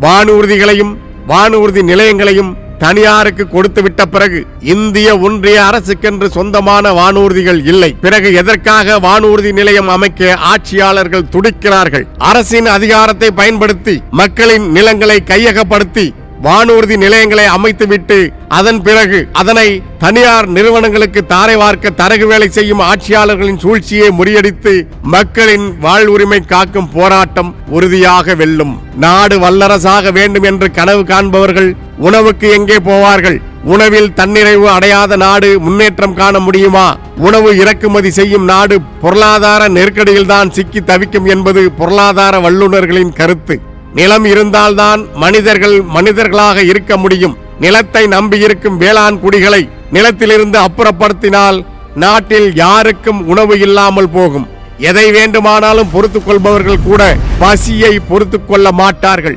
வானூர்திகளையும் வானூர்தி நிலையங்களையும் தனியாருக்கு கொடுத்து விட்ட பிறகு இந்திய ஒன்றிய அரசுக்கென்று சொந்தமான வானூர்திகள் இல்லை. பிறகு எதற்காக வானூர்தி நிலையம் அமைக்க ஆட்சியாளர்கள் துடிக்கிறார்கள்? அரசின் அதிகாரத்தை பயன்படுத்தி மக்களின் நிலங்களை கையகப்படுத்தி வானூர்தி நிலையங்களை அமைத்துவிட்டு அதன் பிறகு அதனை தனியார் நிறுவனங்களுக்கு தாரை வார்க்க தரகு வேலை செய்யும் ஆட்சியாளர்களின் சூழ்ச்சியை முறியடித்து மக்களின் வாழ்வுரிமை காக்கும் போராட்டம் உறுதியாக வெல்லும். நாடு வல்லரசாக வேண்டும் என்று கனவு காண்பவர்கள் உணவுக்கு எங்கே போவார்கள்? உணவில் தன்னிறைவு அடையாத நாடு முன்னேற்றம் காண முடியுமா? உணவு இறக்குமதி செய்யும் நாடு பொருளாதார நெருக்கடியில்தான் சிக்கி தவிக்கும் என்பது பொருளாதார வல்லுநர்களின் கருத்து. நிலம் இருந்தால்தான் மனிதர்கள் மனிதர்களாக இருக்க முடியும். நிலத்தை நம்பியிருக்கும் வேளாண் குடிகளை நிலத்திலிருந்து அப்புறப்படுத்தினால் நாட்டில் யாருக்கும் உணவு இல்லாமல் போகும். எதை வேண்டுமானாலும் பொறுத்துக் கொள்பவர்கள் கூட பசியை பொறுத்துக் கொள்ள மாட்டார்கள்.